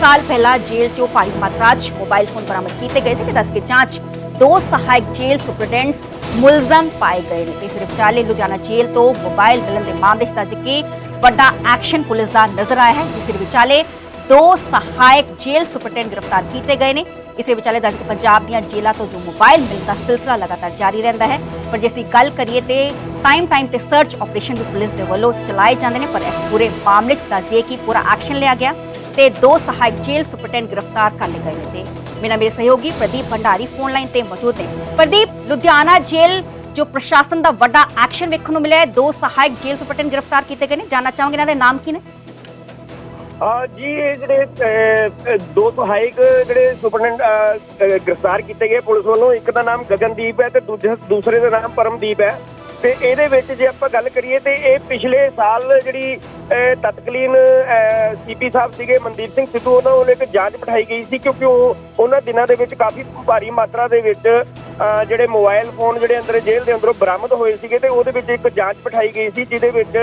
ਸਾਲ ਪਹਿਲਾਂ ਜੇਲ੍ਹ 'ਚੋਂ ਭਾਰੀ ਮਾਤਰਾ 'ਚ ਮੋਬਾਈਲ ਫੋਨ ਬਰਾਮਦ ਕੀਤੇ ਗਏ ਸੀ ਕਿ ਦੱਸ ਕੇ ਜਾਂਚ ਦੋ ਸਹਾਇਕ ਜੇਲ੍ਹ ਸੁਪਰਡੈਂਟਸ ਮੁਲਜ਼ਮ ਪਾਏ ਗਏ ਨੇ ਤੇ ਇਸ ਵਿਚਾਲੇ ਲੁਧਿਆਣਾ ਜੇਲ੍ਹ ਤੋਂ ਮੋਬਾਈਲ ਮਿਲਣ ਦੇ ਮਾਮਲੇ 'ਚ ਦੱਸ ਕਿ ਵੱਡਾ ਐਕਸ਼ਨ ਪੁਲਿਸ ਦਾ ਨਜ਼ਰ ਆਇਆ ਹੈ ਜਿਸ ਦੇ ਵਿਚਾਲੇ ਦੋ ਸਹਾਇਕ ਜੇਲ੍ਹ ਸੁਪਰਡੈਂਟ ਗ੍ਰਿਫਤਾਰ ਕੀਤੇ ਗਏ ਨੇ ਇਸ ਦੇ ਵਿਚਾਲੇ ਦੱਸ ਕਿ ਪੰਜਾਬ ਦੀਆਂ ਜੇਲ੍ਹਾਂ ਤੋਂ ਜੋ ਮੋਬਾਈਲ ਮਿਲਣ ਦਾ ਸਿਲਸਿਲਾ ਲਗਾਤਾਰ ਜਾਰੀ ਰਹਿੰਦਾ ਹੈ ਪਰ ਜੇ ਅਸੀਂ ਗੱਲ ਕਰੀਏ ਤੇ ਟਾਈਮ ਟਾਈਮ ਤੇ ਸਰਚ ਆਪਰੇਸ਼ਨ ਵੀ ਪੁਲਿਸ ਦੇ ਵੱਲੋਂ ਚਲਾਏ ਜਾਂਦੇ ਨੇ ਪਰ ਇਸ ਪੂਰੇ ਮਾਮਲੇ 'ਚ ਦੱਸ ਦਈਏ ਕਿ ਪੂਰਾ ਐਕਸ਼ਨ ਲਿਆ ਗਿਆ ਤੇ ਦੋ ਸਹਾਇਕ ਜੇਲ੍ਹ ਸੁਪਰਡੈਂਟ ਗ੍ਰਿਫਤਾਰ ਕਰ ਲਏ ਗਏ ਨੇ ਤੇ ਮੇਰਾ ਮੇਰੇ ਸਹਿਯੋਗੀ ਪ੍ਰਦੀਪ ਭੰਡਾਰੀ ਫੋਨ ਲਾਈਨ ਤੇ ਮੌਜੂਦ ਨੇ। ਪ੍ਰਦੀਪ, ਲੁਧਿਆਣਾ ਜੇਲ੍ਹ ਜੋ ਪ੍ਰਸ਼ਾਸਨ ਦਾ ਵੱਡਾ ਐਕਸ਼ਨ ਵੇਖਣ ਨੂੰ ਮਿਲਿਆ ਹੈ, ਦੋ ਸਹਾਇਕ ਜੇਲ੍ਹ ਸੁਪਰਡੈਂਟ ਗ੍ਰਿਫਤਾਰ ਕੀਤੇ ਗਏ ਨੇ। ਜਾਨਣਾ ਚਾਹਾਂਗੇ ਇਹਨਾਂ ਦੇ ਨਾਮ ਕੀ ਨੇ? ਜੀ, ਇਹ ਜਿਹੜੇ ਦੋ ਸਹਾਇਕ ਜਿਹੜੇ ਸੁਪਰਡੈਂਟ ਗ੍ਰਿਫਤਾਰ ਕੀਤੇ ਗਏ ਪੁਲਿਸ ਵੱਲੋਂ, ਇੱਕ ਦਾ ਨਾਮ ਗਗਨਦੀਪ ਹੈ ਤੇ ਦੂਜੇ, ਦੂਸਰੇ ਦਾ ਨਾਮ ਪਰਮਦੀਪ ਹੈ। ਤੇ ਇਹਦੇ ਵਿੱਚ ਜੇ ਆਪਾਂ ਗੱਲ ਕਰੀਏ ਤੇ ਇਹ ਪਿਛਲੇ ਸਾਲ ਜਿਹੜੀ ਤਤਕਾਲੀਨ ਸੀਪੀ ਸਾਹਿਬ ਸੀਗੇ, ਮਨਦੀਪ ਸਿੰਘ ਸਿੱਧੂ, ਉਹਨਾਂ ਵੱਲੋਂ ਇੱਕ ਜਾਂਚ ਬਿਠਾਈ ਗਈ ਸੀ ਕਿਉਂਕਿ ਉਹ, ਉਹਨਾਂ ਦਿਨਾਂ ਦੇ ਵਿੱਚ ਕਾਫੀ ਭਾਰੀ ਮਾਤਰਾ ਦੇ ਵਿੱਚ ਜਿਹੜੇ ਮੋਬਾਈਲ ਫੋਨ ਜਿਹੜੇ ਅੰਦਰ ਜੇਲ੍ਹ ਦੇ ਅੰਦਰੋਂ ਬਰਾਮਦ ਹੋਏ ਸੀਗੇ ਤੇ ਉਹਦੇ ਵਿੱਚ ਇੱਕ ਜਾਂਚ ਬਿਠਾਈ ਗਈ ਸੀ ਜਿਹਦੇ ਵਿੱਚ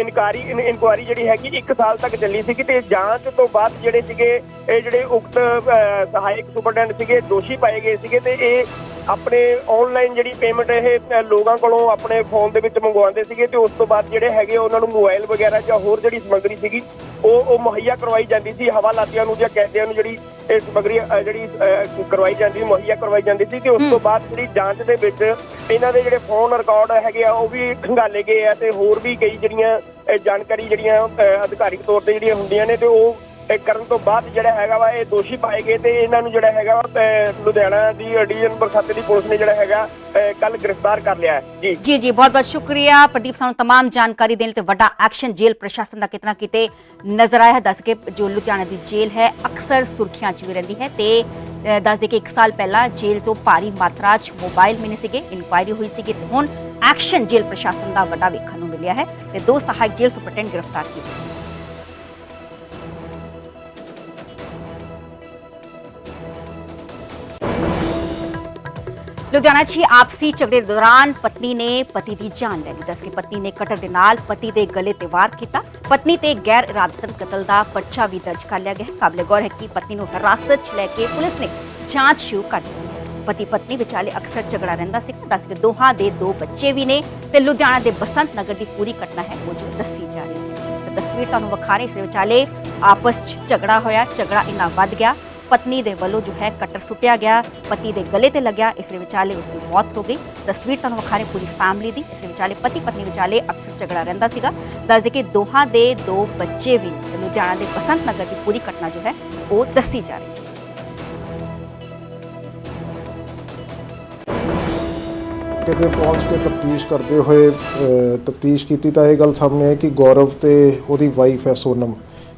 ਇਨਕੁਆਰੀ ਇਨਕੁਆਰੀ ਜਿਹੜੀ ਹੈਗੀ 1 ਸਾਲ ਤੱਕ ਚੱਲੀ ਸੀਗੀ ਤੇ ਜਾਂਚ ਤੋਂ ਬਾਅਦ ਜਿਹੜੇ ਸੀਗੇ, ਇਹ ਜਿਹੜੇ ਉਕਤ ਸਹਾਇਕ ਸੁਪਰਡੈਂਟ ਸੀਗੇ, ਦੋਸ਼ੀ ਪਾਏ ਗਏ ਸੀਗੇ ਤੇ ਇਹ ਆਪਣੇ ਆਨਲਾਈਨ ਜਿਹੜੀ ਪੇਮੈਂਟ ਇਹ ਲੋਕਾਂ ਕੋਲੋਂ ਆਪਣੇ ਫੋਨ ਦੇ ਵਿੱਚ ਮੰਗਵਾਉਂਦੇ ਸੀਗੇ ਤੇ ਉਸ ਤੋਂ ਬਾਅਦ ਜਿਹੜੇ ਹੈਗੇ ਉਹਨਾਂ ਨੂੰ ਮੋਬਾਈਲ ਵਗੈਰਾ ਜਾਂ ਹੋਰ ਜਿਹੜੀ ਸਮੱਗਰੀ ਸੀਗੀ ਉਹ ਉਹ ਮੁਹੱਈਆ ਕਰਵਾਈ ਜਾਂਦੀ ਸੀ। ਹਵਾਲਾਤੀਆਂ ਨੂੰ ਜਾਂ ਕੈਦੀਆਂ ਨੂੰ ਜਿਹੜੀ ਇਹ ਸਮੱਗਰੀ ਜਿਹੜੀ ਕਰਵਾਈ ਜਾਂਦੀ ਮੁਹੱਈਆ ਕਰਵਾਈ ਜਾਂਦੀ ਸੀ ਤੇ ਉਸ ਤੋਂ ਬਾਅਦ ਜਿਹੜੀ ਜਾਂਚ ਦੇ ਵਿੱਚ ਇਹਨਾਂ ਦੇ ਜਿਹੜੇ ਫੋਨ ਰਿਕਾਰਡ ਹੈਗੇ ਆ ਉਹ ਵੀ ਖੰਗਾਲੇ ਗਏ ਆ ਤੇ ਹੋਰ ਵੀ ਕਈ ਜਿਹੜੀਆਂ ਜਾਣਕਾਰੀ ਜਿਹੜੀਆਂ ਅਧਿਕਾਰਿਕ ਤੌਰ ਤੇ ਜਿਹੜੀਆਂ ਹੁੰਦੀਆਂ ਨੇ ਤੇ ਉਹ ਕਰਨ ਤੋਂ ਬਾਅਦ ਜਿਹੜਾ ਹੈਗਾ ਵਾ ਇਹ ਦੋਸ਼ੀ ਪਾਏ ਗਏ ਤੇ ਇਹਨਾਂ ਨੂੰ ਜਿਹੜਾ ਹੈਗਾ ਵਾ ਅਹ, ਲੁਧਿਆਣਾ ਦੀ ਡਿਵੀਜ਼ਨ ਬਰਖਾਤੇ ਦੀ ਪੁਲਿਸ ਨੇ ਜਿਹੜਾ ਹੈਗਾ ਕੱਲ ਗ੍ਰਿਫਤਾਰ ਕਰ ਲਿਆ ਹੈ ਜੀ ਜੀ ਜੀ ਬਹੁਤ ਬਹੁਤ ਸ਼ੁਕਰੀਆ ਪ੍ਰਦੀਪ ਸਾਨੂੰ तमाम ਜਾਣਕਾਰੀ ਦੇਣ ਲਈ ਤੇ ਵੱਡਾ ਐਕਸ਼ਨ ਜੇਲ੍ਹ ਪ੍ਰਸ਼ਾਸਨ ਦਾ ਕਿਤਨਾ ਕਿਤੇ ਨਜ਼ਰ ਆਇਆ ਹੈ ਦੱਸ ਕੇ ਜੋ ਲੁਧਿਆਣਾ ਦੀ ਜੇਲ੍ਹ ਹੈ ਅਕਸਰ ਸੁਰਖੀਆਂ 'ਚ ਵੀ ਰਹਿੰਦੀ ਹੈ ਤੇ ਅ, ਦੱਸ ਦੇ ਕਿ 1 ਸਾਲ ਪਹਿਲਾਂ ਜੇਲ੍ਹ ਤੋਂ ਭਾਰੀ ਮਾਤਰਾ 'ਚ ਮੋਬਾਈਲ ਮਿਲੇ ਸੀਗੇ ਇਨਕੁਆਇਰੀ ਹੋਈ ਸੀਗੀ ਤੇ ਹੁਣ ਐਕਸ਼ਨ ਜੇਲ੍ਹ ਪ੍ਰਸ਼ਾਸਨ ਦਾ ਵੱਡਾ ਵੇਖਣ ਨੂੰ ਮਿਲਿਆ ਹੈ ਤੇ ਦੋ ਸਹਾਇਕ ਜੇਲ੍ਹ ਸੁਪਰਡੈਂਟ ਗ੍ਰਿਫਤਾਰ ਕੀਤੇ ਲੁਧਿਆਣਾ 'ਚ ਆਪਸੀ ਝਗੜੇ ਦੌਰਾਨ ਪਤਨੀ ਨੇ ਪਤੀ ਦੀ ਜਾਨ ਲੈ ਲਈ। ਦੱਸ ਕੇ ਪਤਨੀ ਨੇ ਕਟਰ ਦੇ ਨਾਲ ਪਤੀ ਦੇ ਗਲੇ ਤੇ ਵਾਰ ਕੀਤਾ। ਪਤਨੀ ਤੇ ਗੈਰ ਇਰਾਦਤਨ ਕਤਲ ਦਾ ਪਰਚਾ ਵੀ ਦਰਜ ਕਰ ਲਿਆ ਗਿਆ ਹੈ। ਕਾਬਲੇ ਗੌਰ ਹੈ ਕਿ ਪਤਨੀ ਨੂੰ ਹਿਰਾਸਤ 'ਚ ਲੈ ਕੇ ਪੁਲਿਸ ਨੇ ਜਾਂਚ ਸ਼ੁਰੂ ਕਰ ਦਿੱਤੀ ਪਤੀ ਪਤਨੀ ਵਿਚਾਲੇ ਅਕਸਰ ਝਗੜਾ ਰਹਿੰਦਾ ਸੀ। ਦੱਸ ਕੇ ਦੋਹਾਂ ਦੇ ਦੋ ਬੱਚੇ ਵੀ ਨੇ ਤੇ ਲੁਧਿਆਣਾ ਦੇ ਬਸੰਤ ਨਗਰ ਦੀ ਪੂਰੀ ਘਟਨਾ ਹੈ, ਉਹ ਜੋ ਦੱਸੀ ਜਾ ਰਹੀ ਹੈ। ਤਸਵੀਰ ਤੁਹਾਨੂੰ ਵਿਖਾ ਰਹੇ ਇਸ ਵਿਚਾਲੇ ਆਪਸ 'ਚ ਝਗੜਾ ਹੋਇਆ। ਝਗੜਾ ਇੰਨਾ ਵੱਧ ਗਿਆ ਪਤਨੀ ਦੇ ਵੱਲੋਂ ਜੋ ਹੈ ਕਟਰ ਸੁੱਟਿਆ ਗਿਆ ਪਤੀ ਦੇ ਗਲੇ ਤੇ ਲੱਗਿਆ ਇਸ ਦੇ ਵਿਚਾਲੇ ਉਸ ਦੀ ਮੌਤ ਹੋ ਗਈ ਤਸਵੀਰ ਤੁਹਾਨੂੰ ਵਿਖਾ ਰਹੇ ਪੂਰੀ ਫੈਮਿਲੀ ਦੀ ਇਸ ਦੇ ਵਿਚਾਲੇ ਪਤੀ ਪਤਨੀ ਵਿਚਾਲੇ ਅਕਸਰ ਝਗੜਾ ਰਹਿੰਦਾ ਸੀਗਾ ਦੱਸਦੇ ਕਿ ਦੋਹਾਂ ਦੇ ਦੋ ਬੱਚੇ ਵੀ ਨੇ ਤੇ ਲੁਧਿਆਣਾ ਦੇ ਬਸੰਤ ਨਗਰ ਦੀ ਪੂਰੀ ਘਟਨਾ ਜੋ ਹੈ ਉਹ ਦੱਸੀ ਜਾ ਰਹੀ ਹੈ ਕਿਤੇ ਪਹੁੰਚ ਕੇ ਤਫਤੀਸ਼ ਕਰਦੇ ਹੋਏ ਤਫਤੀਸ਼ ਕੀਤੀ ਤਾਂ ਇਹ ਗੱਲ ਸਾਹਮਣੇ ਆਈ ਕਿ ਗੌਰਵ ਤੇ ਉਹਦੀ ਵਾਈਫ ਹੈ ਸੋਨਮ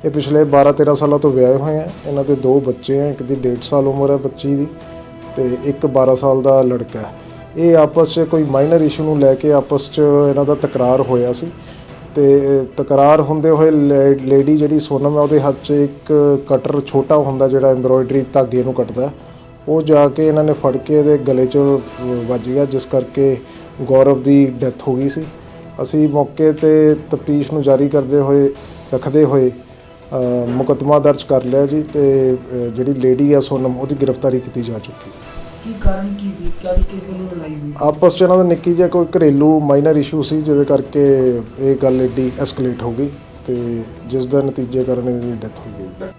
ਇਹ ਪਿਛਲੇ 12-13 ਸਾਲਾਂ ਤੋਂ ਵਿਆਹੇ ਹੋਏ ਆ। ਇਹਨਾਂ ਦੇ ਦੋ ਬੱਚੇ ਆ, ਇੱਕ ਦੀ 1.5 ਸਾਲ ਉਮਰ ਹੈ ਬੱਚੀ ਦੀ ਤੇ ਇੱਕ 12 ਸਾਲ ਦਾ ਲੜਕਾ ਹੈ। ਇਹ ਆਪਸ 'ਚ ਕੋਈ ਮਾਈਨਰ ਇਸ਼ੂ ਨੂੰ ਲੈ ਕੇ ਆਪਸ 'ਚ ਇਹਨਾਂ ਦਾ ਤਕਰਾਰ ਹੋਇਆ ਸੀ ਤੇ ਤਕਰਾਰ ਹੁੰਦੇ ਹੋਏ ਲੇ- ਲੇਡੀ ਜਿਹੜੀ ਸੋਨਮ ਹੈ ਉਹਦੇ ਹੱਥ 'ਚ ਇੱਕ ਕਟਰ ਛੋਟਾ ਹੁੰਦਾ ਜਿਹੜਾ ਐਮਬ੍ਰੋਇਡਰੀ ਧਾਗੇ ਨੂੰ ਕੱਟਦਾ। ਉਹ ਜਾ ਕੇ ਇਹਨਾਂ ਨੇ ਫੜ ਕੇ ਇਹਦੇ ਗਲੇ 'ਚ ਵੱਜ ਗਿਆ, ਜਿਸ ਕਰਕੇ ਗੌਰਵ ਦੀ ਡੈਥ ਹੋ ਗਈ ਸੀ। ਅਸੀਂ ਮੌਕੇ ਤੇ ਤਫਤੀਸ਼ ਨੂੰ ਜਾਰੀ ਕਰਦੇ ਹੋਏ, ਰੱਖਦੇ ਹੋਏ ਮੁਕੱਦਮਾ ਦਰਜ ਕਰ ਲਿਆ ਜੀ ਤੇ ਅ, ਜਿਹੜੀ ਲੇਡੀ ਆ ਸੋਨਮ ਉਹਦੀ ਗ੍ਰਿਫਤਾਰੀ ਕੀਤੀ ਜਾ ਚੁੱਕੀ ਕੀ ਕਾਰਨ ਕੀ ਸੀ? ਕਿਸ ਲੜਾਈ ਹੋਈ? ਆਪਸ 'ਚ ਇਹਨਾਂ ਦਾ ਨਿੱਕੀ ਜਿਹਾ ਕੋਈ ਘਰੇਲੂ ਮਾਈਨਰ ਇਸ਼ੂ ਸੀ ਜਿਹਦੇ ਕਰਕੇ ਇਹ ਗੱਲ ਏਡੀ ਐਸਕੇਲੇਟ ਹੋ ਗਈ ਤੇ ਜਿਸ ਦਾ ਨਤੀਜੇ ਕਾਰਨ ਇਹਦੀ ਡੈਥ ਹੋ ਗਈ।